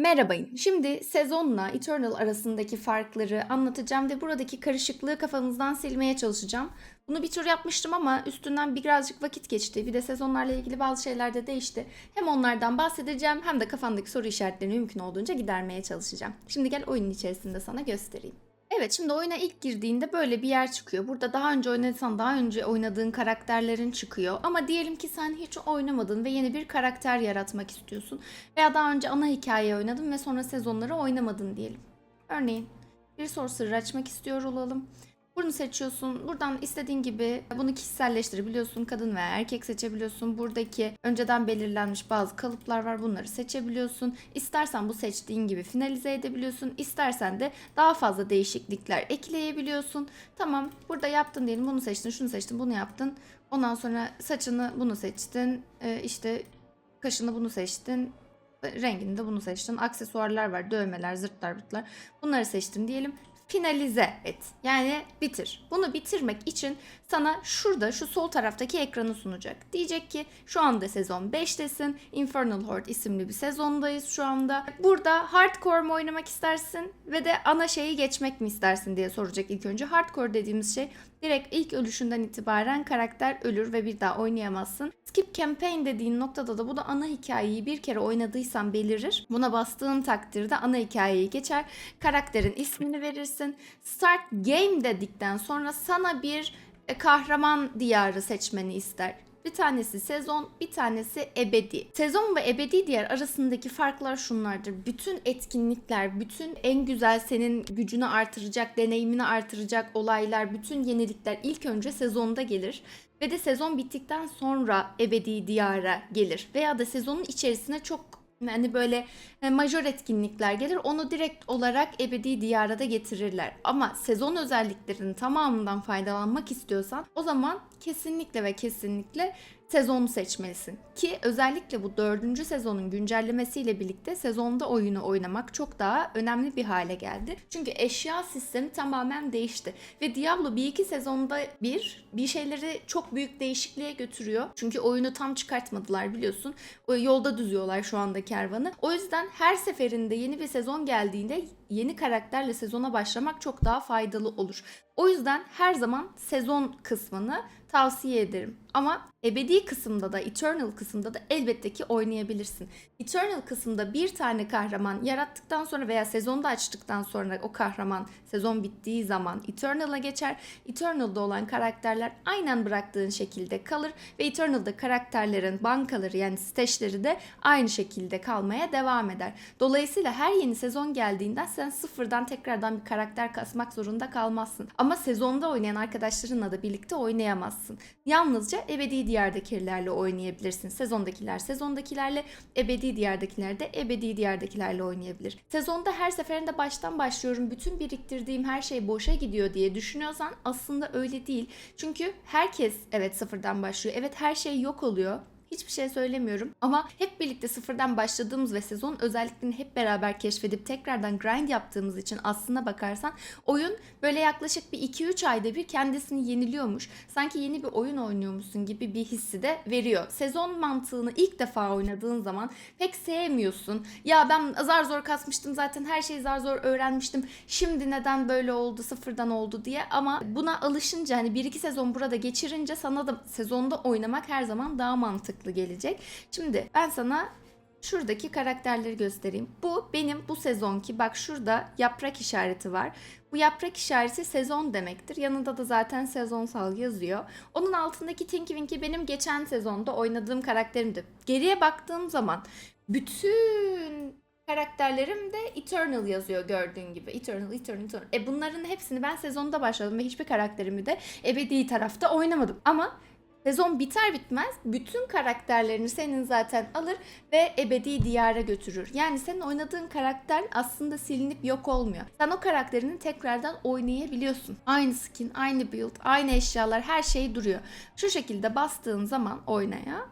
Merhabayın. Şimdi sezonla Eternal arasındaki farkları anlatacağım ve buradaki karışıklığı kafamızdan silmeye çalışacağım. Bunu bir tur yapmıştım ama üstünden birazcık vakit geçti. Bir de sezonlarla ilgili bazı şeyler de değişti. Hem onlardan bahsedeceğim hem de kafandaki soru işaretlerini mümkün olduğunca gidermeye çalışacağım. Şimdi gel oyunun içerisinde sana göstereyim. Evet şimdi oyuna ilk girdiğinde böyle bir yer çıkıyor. Burada daha önce oynadıysan daha önce oynadığın karakterlerin çıkıyor. Ama diyelim ki sen hiç oynamadın ve yeni bir karakter yaratmak istiyorsun. Veya daha önce ana hikayeyi oynadın ve sonra sezonları oynamadın diyelim. Örneğin bir soru açmak istiyor olalım. Bunu seçiyorsun. Buradan istediğin gibi bunu kişiselleştirebiliyorsun. Kadın veya erkek seçebiliyorsun. Buradaki önceden belirlenmiş bazı kalıplar var. Bunları seçebiliyorsun. İstersen bu seçtiğin gibi finalize edebiliyorsun. İstersen de daha fazla değişiklikler ekleyebiliyorsun. Tamam burada yaptın diyelim. Bunu seçtin, şunu seçtin, bunu yaptın. Ondan sonra saçını bunu seçtin. Ee, işte kaşını bunu seçtin. Rengini de bunu seçtin. Aksesuarlar var, dövmeler, zırtlar, bırtlar. Bunları seçtin diyelim finalize et. Yani bitir. Bunu bitirmek için sana şurada şu sol taraftaki ekranı sunacak. Diyecek ki şu anda sezon 5'tesin. Infernal Horde isimli bir sezondayız şu anda. Burada hardcore mu oynamak istersin ve de ana şeyi geçmek mi istersin diye soracak ilk önce. Hardcore dediğimiz şey direkt ilk ölüşünden itibaren karakter ölür ve bir daha oynayamazsın. Skip campaign dediğin noktada da bu da ana hikayeyi bir kere oynadıysan belirir. Buna bastığın takdirde ana hikayeyi geçer. Karakterin ismini verirsin. Start game dedikten sonra sana bir e, kahraman diyarı seçmeni ister. Bir tanesi sezon, bir tanesi ebedi. Sezon ve ebedi diyar arasındaki farklar şunlardır. Bütün etkinlikler, bütün en güzel senin gücünü artıracak, deneyimini artıracak olaylar, bütün yenilikler ilk önce sezonda gelir. Ve de sezon bittikten sonra ebedi diyara gelir. Veya da sezonun içerisine çok yani böyle e, majör etkinlikler gelir. Onu direkt olarak ebedi diyara da getirirler. Ama sezon özelliklerinin tamamından faydalanmak istiyorsan o zaman kesinlikle ve kesinlikle sezonu seçmelisin. Ki özellikle bu dördüncü sezonun güncellemesiyle birlikte sezonda oyunu oynamak çok daha önemli bir hale geldi. Çünkü eşya sistemi tamamen değişti. Ve Diablo bir iki sezonda bir bir şeyleri çok büyük değişikliğe götürüyor. Çünkü oyunu tam çıkartmadılar biliyorsun. O yolda düzüyorlar şu anda kervanı. O yüzden her seferinde yeni bir sezon geldiğinde yeni karakterle sezona başlamak çok daha faydalı olur. O yüzden her zaman sezon kısmını tavsiye ederim. Ama ebedi kısımda da, eternal kısımda da elbette ki oynayabilirsin. Eternal kısımda bir tane kahraman yarattıktan sonra veya sezonda açtıktan sonra o kahraman sezon bittiği zaman Eternal'a geçer. Eternal'da olan karakterler aynen bıraktığın şekilde kalır ve Eternal'da karakterlerin bankaları yani stage'leri de aynı şekilde kalmaya devam eder. Dolayısıyla her yeni sezon geldiğinde sen sıfırdan tekrardan bir karakter kasmak zorunda kalmazsın. Ama sezonda oynayan arkadaşlarınla da birlikte oynayamazsın. Yalnızca ebedi diyardakilerle oynayabilirsin. Sezondakiler sezondakilerle, ebedi diyardakiler de ebedi diyardakilerle oynayabilir. Sezonda her seferinde baştan başlıyorum, bütün biriktirdiğim her şey boşa gidiyor diye düşünüyorsan aslında öyle değil. Çünkü herkes evet sıfırdan başlıyor. Evet her şey yok oluyor. Hiçbir şey söylemiyorum ama hep birlikte sıfırdan başladığımız ve sezon özelliklerini hep beraber keşfedip tekrardan grind yaptığımız için aslına bakarsan oyun böyle yaklaşık bir 2-3 ayda bir kendisini yeniliyormuş. Sanki yeni bir oyun oynuyormuşsun gibi bir hissi de veriyor. Sezon mantığını ilk defa oynadığın zaman pek sevmiyorsun. Ya ben zar zor kasmıştım zaten her şeyi zar zor öğrenmiştim. Şimdi neden böyle oldu sıfırdan oldu diye ama buna alışınca hani 1-2 sezon burada geçirince sana da sezonda oynamak her zaman daha mantıklı gelecek. Şimdi ben sana şuradaki karakterleri göstereyim. Bu benim bu sezonki bak şurada yaprak işareti var. Bu yaprak işareti sezon demektir. Yanında da zaten sezonsal yazıyor. Onun altındaki Tinky Winky benim geçen sezonda oynadığım karakterimdi. Geriye baktığım zaman bütün karakterlerim de Eternal yazıyor gördüğün gibi. Eternal, Eternal, Eternal. E bunların hepsini ben sezonda başladım ve hiçbir karakterimi de ebedi tarafta oynamadım. Ama Sezon biter bitmez bütün karakterlerini senin zaten alır ve ebedi diyara götürür. Yani senin oynadığın karakter aslında silinip yok olmuyor. Sen o karakterini tekrardan oynayabiliyorsun. Aynı skin, aynı build, aynı eşyalar her şey duruyor. Şu şekilde bastığın zaman oynaya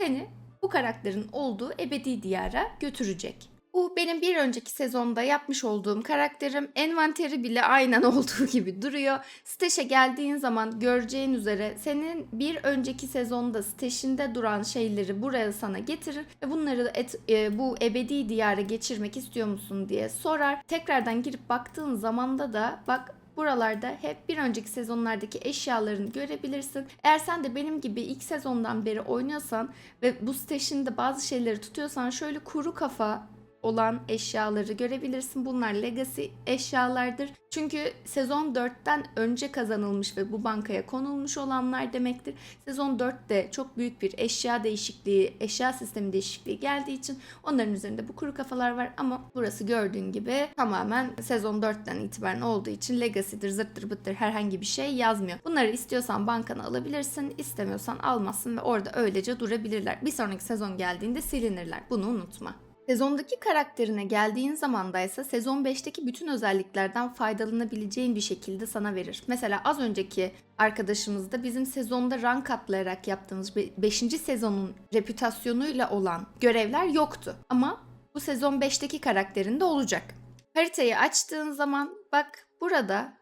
seni bu karakterin olduğu ebedi diyara götürecek. Bu benim bir önceki sezonda yapmış olduğum karakterim. Envanteri bile aynen olduğu gibi duruyor. Stage'e geldiğin zaman göreceğin üzere senin bir önceki sezonda stage'inde duran şeyleri buraya sana getirir ve bunları et, e, bu ebedi diyara geçirmek istiyor musun diye sorar. Tekrardan girip baktığın zamanda da bak Buralarda hep bir önceki sezonlardaki eşyalarını görebilirsin. Eğer sen de benim gibi ilk sezondan beri oynuyorsan ve bu station'da bazı şeyleri tutuyorsan şöyle kuru kafa olan eşyaları görebilirsin. Bunlar legacy eşyalardır. Çünkü sezon 4'ten önce kazanılmış ve bu bankaya konulmuş olanlar demektir. Sezon 4'te çok büyük bir eşya değişikliği, eşya sistemi değişikliği geldiği için onların üzerinde bu kuru kafalar var ama burası gördüğün gibi tamamen sezon 4'ten itibaren olduğu için legacy'dir, zırttır bıttır herhangi bir şey yazmıyor. Bunları istiyorsan bankana alabilirsin, istemiyorsan almazsın ve orada öylece durabilirler. Bir sonraki sezon geldiğinde silinirler. Bunu unutma. Sezondaki karakterine geldiğin zamanda ise sezon 5'teki bütün özelliklerden faydalanabileceğin bir şekilde sana verir. Mesela az önceki arkadaşımızda bizim sezonda rank atlayarak yaptığımız 5. sezonun reputasyonuyla olan görevler yoktu. Ama bu sezon 5'teki karakterinde olacak. Haritayı açtığın zaman bak burada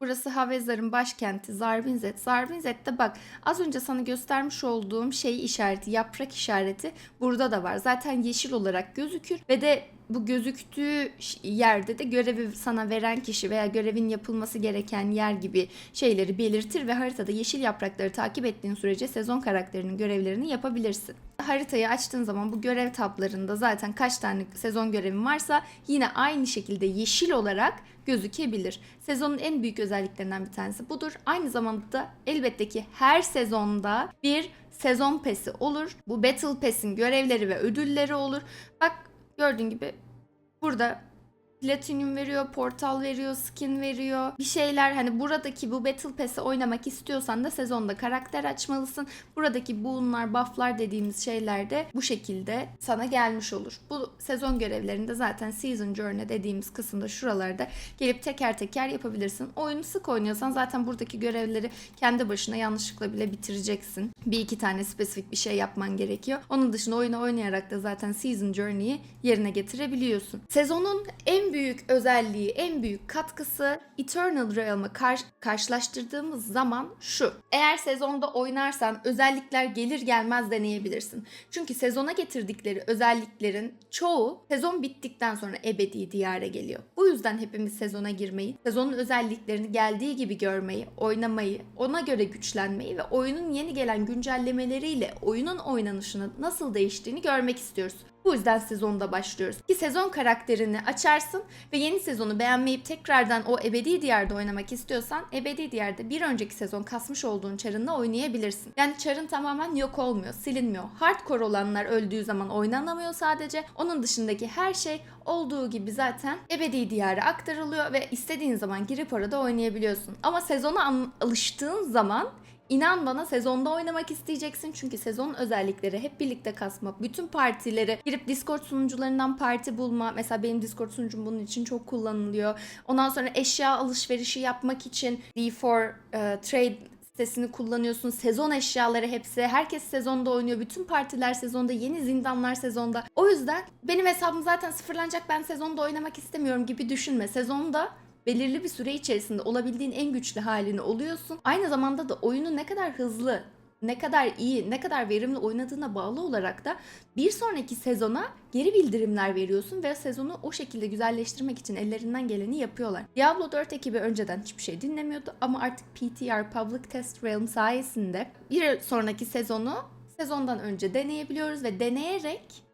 Burası Havezar'ın başkenti Zarvinzet. Zarvinzet'te bak az önce sana göstermiş olduğum şey işareti, yaprak işareti burada da var. Zaten yeşil olarak gözükür ve de bu gözüktüğü yerde de görevi sana veren kişi veya görevin yapılması gereken yer gibi şeyleri belirtir ve haritada yeşil yaprakları takip ettiğin sürece sezon karakterinin görevlerini yapabilirsin. Haritayı açtığın zaman bu görev tablarında zaten kaç tane sezon görevin varsa yine aynı şekilde yeşil olarak gözükebilir. Sezonun en büyük özelliklerinden bir tanesi budur. Aynı zamanda da elbette ki her sezonda bir sezon pesi olur. Bu Battle Pass'in görevleri ve ödülleri olur. Bak gördüğün gibi burada Platinum veriyor, portal veriyor, skin veriyor. Bir şeyler hani buradaki bu Battle Pass'i oynamak istiyorsan da sezonda karakter açmalısın. Buradaki boon'lar, buff'lar dediğimiz şeyler de bu şekilde sana gelmiş olur. Bu sezon görevlerinde zaten Season Journey dediğimiz kısımda şuralarda gelip teker teker yapabilirsin. Oyunu sık oynuyorsan zaten buradaki görevleri kendi başına yanlışlıkla bile bitireceksin. Bir iki tane spesifik bir şey yapman gerekiyor. Onun dışında oyunu oynayarak da zaten Season Journey'i yerine getirebiliyorsun. Sezonun en büyük özelliği, en büyük katkısı Eternal Realm'ı kar- karşılaştırdığımız zaman şu. Eğer sezonda oynarsan özellikler gelir gelmez deneyebilirsin. Çünkü sezona getirdikleri özelliklerin çoğu sezon bittikten sonra ebedi diyara geliyor. Bu yüzden hepimiz sezona girmeyi, sezonun özelliklerini geldiği gibi görmeyi, oynamayı, ona göre güçlenmeyi ve oyunun yeni gelen güncellemeleriyle oyunun oynanışının nasıl değiştiğini görmek istiyoruz. Bu yüzden sezonda başlıyoruz. Ki sezon karakterini açarsın ve yeni sezonu beğenmeyip tekrardan o ebedi diyarda oynamak istiyorsan ebedi diyarda bir önceki sezon kasmış olduğun çarınla oynayabilirsin. Yani çarın tamamen yok olmuyor, silinmiyor. Hardcore olanlar öldüğü zaman oynanamıyor sadece. Onun dışındaki her şey olduğu gibi zaten ebedi diyara aktarılıyor ve istediğin zaman girip orada oynayabiliyorsun. Ama sezona alıştığın zaman İnan bana sezonda oynamak isteyeceksin çünkü sezon özellikleri hep birlikte kasma, bütün partileri girip Discord sunucularından parti bulma. Mesela benim Discord sunucum bunun için çok kullanılıyor. Ondan sonra eşya alışverişi yapmak için D4 e, Trade sitesini kullanıyorsun. Sezon eşyaları hepsi. Herkes sezonda oynuyor. Bütün partiler sezonda. Yeni zindanlar sezonda. O yüzden benim hesabım zaten sıfırlanacak. Ben sezonda oynamak istemiyorum gibi düşünme. Sezonda belirli bir süre içerisinde olabildiğin en güçlü halini oluyorsun. Aynı zamanda da oyunu ne kadar hızlı, ne kadar iyi, ne kadar verimli oynadığına bağlı olarak da bir sonraki sezona geri bildirimler veriyorsun ve sezonu o şekilde güzelleştirmek için ellerinden geleni yapıyorlar. Diablo 4 ekibi önceden hiçbir şey dinlemiyordu ama artık PTR Public Test Realm sayesinde bir sonraki sezonu sezondan önce deneyebiliyoruz ve deneyerek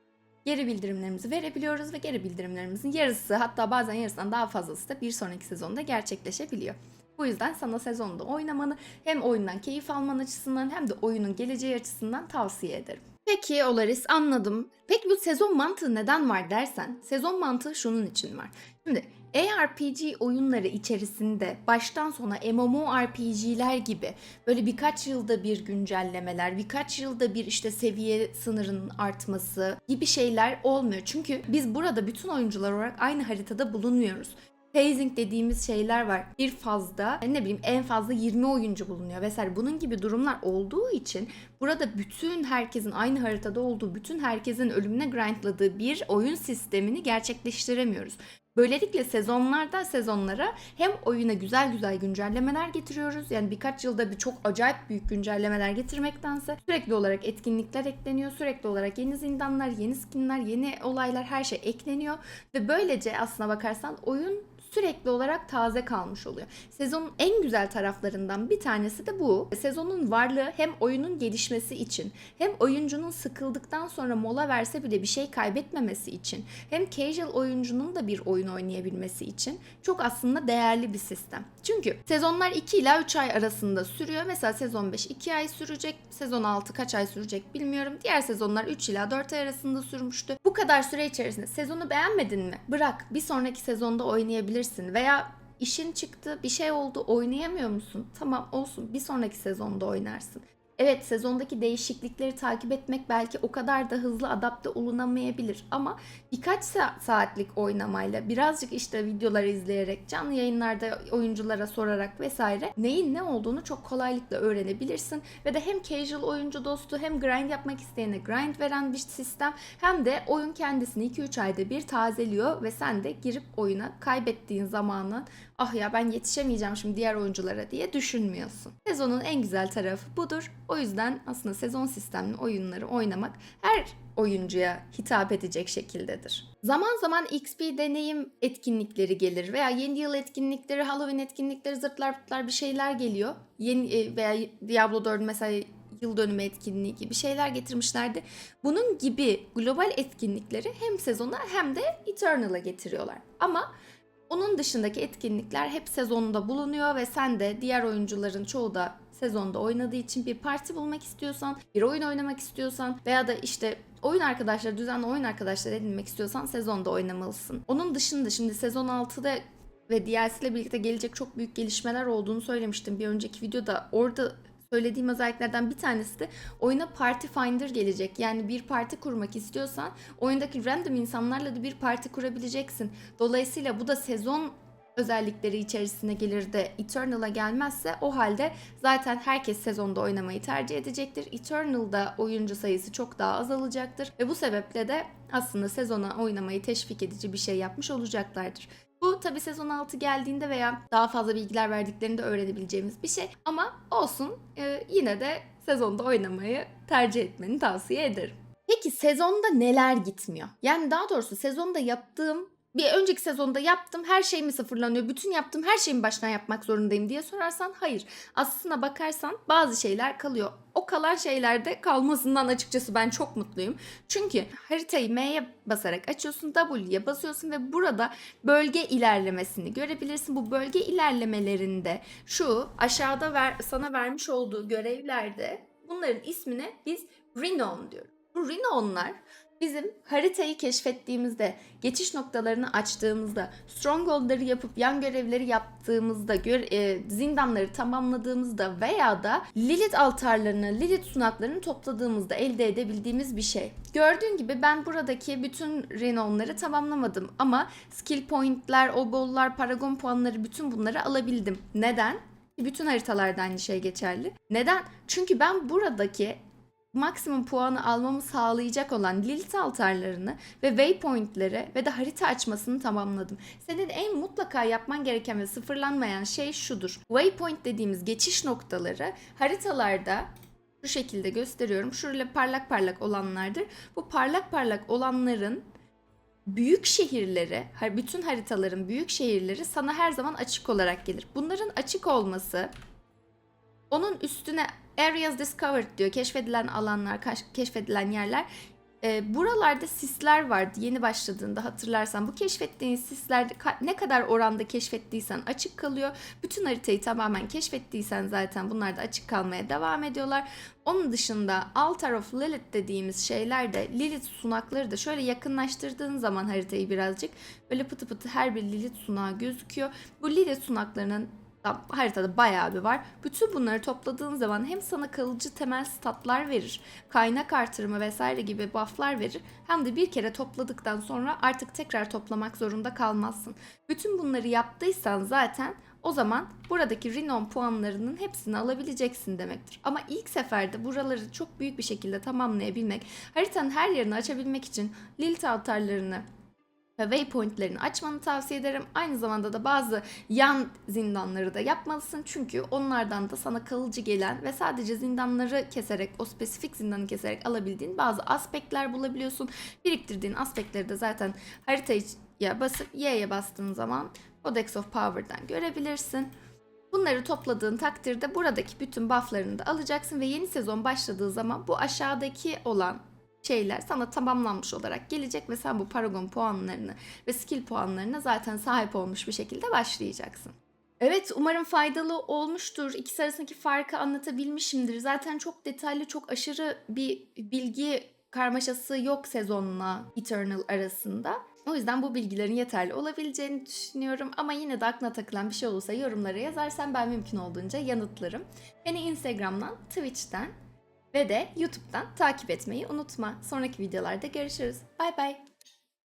geri bildirimlerimizi verebiliyoruz ve geri bildirimlerimizin yarısı hatta bazen yarısından daha fazlası da bir sonraki sezonda gerçekleşebiliyor. Bu yüzden sana sezonda oynamanı hem oyundan keyif alman açısından hem de oyunun geleceği açısından tavsiye ederim. Peki Olaris anladım. Peki bu sezon mantığı neden var dersen, sezon mantığı şunun için var. Şimdi ARPG oyunları içerisinde baştan sona MMORPG'ler gibi böyle birkaç yılda bir güncellemeler, birkaç yılda bir işte seviye sınırının artması gibi şeyler olmuyor. Çünkü biz burada bütün oyuncular olarak aynı haritada bulunmuyoruz. phasing dediğimiz şeyler var. Bir fazda ne bileyim en fazla 20 oyuncu bulunuyor vesaire. Bunun gibi durumlar olduğu için burada bütün herkesin aynı haritada olduğu, bütün herkesin ölümüne grindladığı bir oyun sistemini gerçekleştiremiyoruz. Böylelikle sezonlardan sezonlara hem oyuna güzel güzel güncellemeler getiriyoruz. Yani birkaç yılda bir çok acayip büyük güncellemeler getirmektense sürekli olarak etkinlikler ekleniyor. Sürekli olarak yeni zindanlar, yeni skinler, yeni olaylar her şey ekleniyor. Ve böylece aslına bakarsan oyun sürekli olarak taze kalmış oluyor. Sezonun en güzel taraflarından bir tanesi de bu. Sezonun varlığı hem oyunun gelişmesi için hem oyuncunun sıkıldıktan sonra mola verse bile bir şey kaybetmemesi için hem casual oyuncunun da bir oyun oynayabilmesi için çok aslında değerli bir sistem. Çünkü sezonlar 2 ila 3 ay arasında sürüyor. Mesela sezon 5 2 ay sürecek, sezon 6 kaç ay sürecek bilmiyorum. Diğer sezonlar 3 ila 4 ay arasında sürmüştü. Bu kadar süre içerisinde sezonu beğenmedin mi? Bırak bir sonraki sezonda oynayabilirsin veya işin çıktı bir şey oldu oynayamıyor musun? Tamam olsun bir sonraki sezonda oynarsın. Evet sezondaki değişiklikleri takip etmek belki o kadar da hızlı adapte olunamayabilir ama birkaç sa- saatlik oynamayla birazcık işte videoları izleyerek canlı yayınlarda oyunculara sorarak vesaire neyin ne olduğunu çok kolaylıkla öğrenebilirsin ve de hem casual oyuncu dostu hem grind yapmak isteyene grind veren bir sistem hem de oyun kendisini 2-3 ayda bir tazeliyor ve sen de girip oyuna kaybettiğin zamanı ah ya ben yetişemeyeceğim şimdi diğer oyunculara diye düşünmüyorsun. Sezonun en güzel tarafı budur. O yüzden aslında sezon sistemli oyunları oynamak her oyuncuya hitap edecek şekildedir. Zaman zaman XP deneyim etkinlikleri gelir veya yeni yıl etkinlikleri, Halloween etkinlikleri, zırtlar pırtlar bir şeyler geliyor. Yeni e, veya Diablo 4 mesela yıl dönümü etkinliği gibi şeyler getirmişlerdi. Bunun gibi global etkinlikleri hem sezona hem de Eternal'a getiriyorlar. Ama onun dışındaki etkinlikler hep sezonda bulunuyor ve sen de diğer oyuncuların çoğu da sezonda oynadığı için bir parti bulmak istiyorsan, bir oyun oynamak istiyorsan veya da işte oyun arkadaşları, düzenli oyun arkadaşları edinmek istiyorsan sezonda oynamalısın. Onun dışında şimdi sezon 6'da ve DLC ile birlikte gelecek çok büyük gelişmeler olduğunu söylemiştim bir önceki videoda. Orada söylediğim özelliklerden bir tanesi de oyuna Party Finder gelecek. Yani bir parti kurmak istiyorsan oyundaki random insanlarla da bir parti kurabileceksin. Dolayısıyla bu da sezon özellikleri içerisine gelir de Eternal'a gelmezse o halde zaten herkes sezonda oynamayı tercih edecektir. Eternal'da oyuncu sayısı çok daha azalacaktır ve bu sebeple de aslında sezona oynamayı teşvik edici bir şey yapmış olacaklardır. Bu tabi sezon 6 geldiğinde veya daha fazla bilgiler verdiklerinde öğrenebileceğimiz bir şey. Ama olsun e, yine de sezonda oynamayı tercih etmeni tavsiye ederim. Peki sezonda neler gitmiyor? Yani daha doğrusu sezonda yaptığım bir önceki sezonda yaptım her şey mi sıfırlanıyor? Bütün yaptığım her şeyi mi baştan yapmak zorundayım diye sorarsan hayır. Aslına bakarsan bazı şeyler kalıyor. O kalan şeylerde kalmasından açıkçası ben çok mutluyum. Çünkü haritayı M'ye basarak açıyorsun, W'ye basıyorsun ve burada bölge ilerlemesini görebilirsin. Bu bölge ilerlemelerinde şu aşağıda ver, sana vermiş olduğu görevlerde bunların ismine biz Renown diyoruz. Bu Renown'lar bizim haritayı keşfettiğimizde, geçiş noktalarını açtığımızda, stronghold'ları yapıp yan görevleri yaptığımızda, gör, e, zindanları tamamladığımızda veya da Lilith altarlarını, Lilith sunaklarını topladığımızda elde edebildiğimiz bir şey. Gördüğün gibi ben buradaki bütün renownları tamamlamadım ama skill point'ler, obollar, paragon puanları bütün bunları alabildim. Neden? Bütün haritalarda aynı şey geçerli. Neden? Çünkü ben buradaki maksimum puanı almamı sağlayacak olan Lilith altarlarını ve waypointleri ve de harita açmasını tamamladım. Senin en mutlaka yapman gereken ve sıfırlanmayan şey şudur. Waypoint dediğimiz geçiş noktaları haritalarda şu şekilde gösteriyorum. Şöyle parlak parlak olanlardır. Bu parlak parlak olanların büyük şehirleri, bütün haritaların büyük şehirleri sana her zaman açık olarak gelir. Bunların açık olması onun üstüne areas discovered diyor. Keşfedilen alanlar, keşfedilen yerler. E, buralarda sisler vardı yeni başladığında hatırlarsan. Bu keşfettiğin sisler ne kadar oranda keşfettiysen açık kalıyor. Bütün haritayı tamamen keşfettiysen zaten bunlar da açık kalmaya devam ediyorlar. Onun dışında Altar of Lilith dediğimiz şeyler de Lilith sunakları da şöyle yakınlaştırdığın zaman haritayı birazcık böyle pıtı pıtı her bir Lilith sunağı gözüküyor. Bu Lilith sunaklarının haritada bayağı bir var. Bütün bunları topladığın zaman hem sana kalıcı temel statlar verir, kaynak artırımı vesaire gibi bufflar verir. Hem de bir kere topladıktan sonra artık tekrar toplamak zorunda kalmazsın. Bütün bunları yaptıysan zaten o zaman buradaki Rinon puanlarının hepsini alabileceksin demektir. Ama ilk seferde buraları çok büyük bir şekilde tamamlayabilmek, haritanın her yerini açabilmek için Lilith altarlarını waypointlerini açmanı tavsiye ederim. Aynı zamanda da bazı yan zindanları da yapmalısın. Çünkü onlardan da sana kalıcı gelen ve sadece zindanları keserek, o spesifik zindanı keserek alabildiğin bazı aspektler bulabiliyorsun. Biriktirdiğin aspektleri de zaten haritaya basıp Y'ye bastığın zaman Codex of Power'dan görebilirsin. Bunları topladığın takdirde buradaki bütün bufflarını da alacaksın ve yeni sezon başladığı zaman bu aşağıdaki olan şeyler sana tamamlanmış olarak gelecek ve sen bu paragon puanlarını ve skill puanlarına zaten sahip olmuş bir şekilde başlayacaksın. Evet umarım faydalı olmuştur. İkisi arasındaki farkı anlatabilmişimdir. Zaten çok detaylı, çok aşırı bir bilgi karmaşası yok sezonla Eternal arasında. O yüzden bu bilgilerin yeterli olabileceğini düşünüyorum. Ama yine de aklına takılan bir şey olursa yorumlara yazarsan ben mümkün olduğunca yanıtlarım. Beni Instagram'dan, Twitch'ten ve de YouTube'dan takip etmeyi unutma. Sonraki videolarda görüşürüz. Bay bay.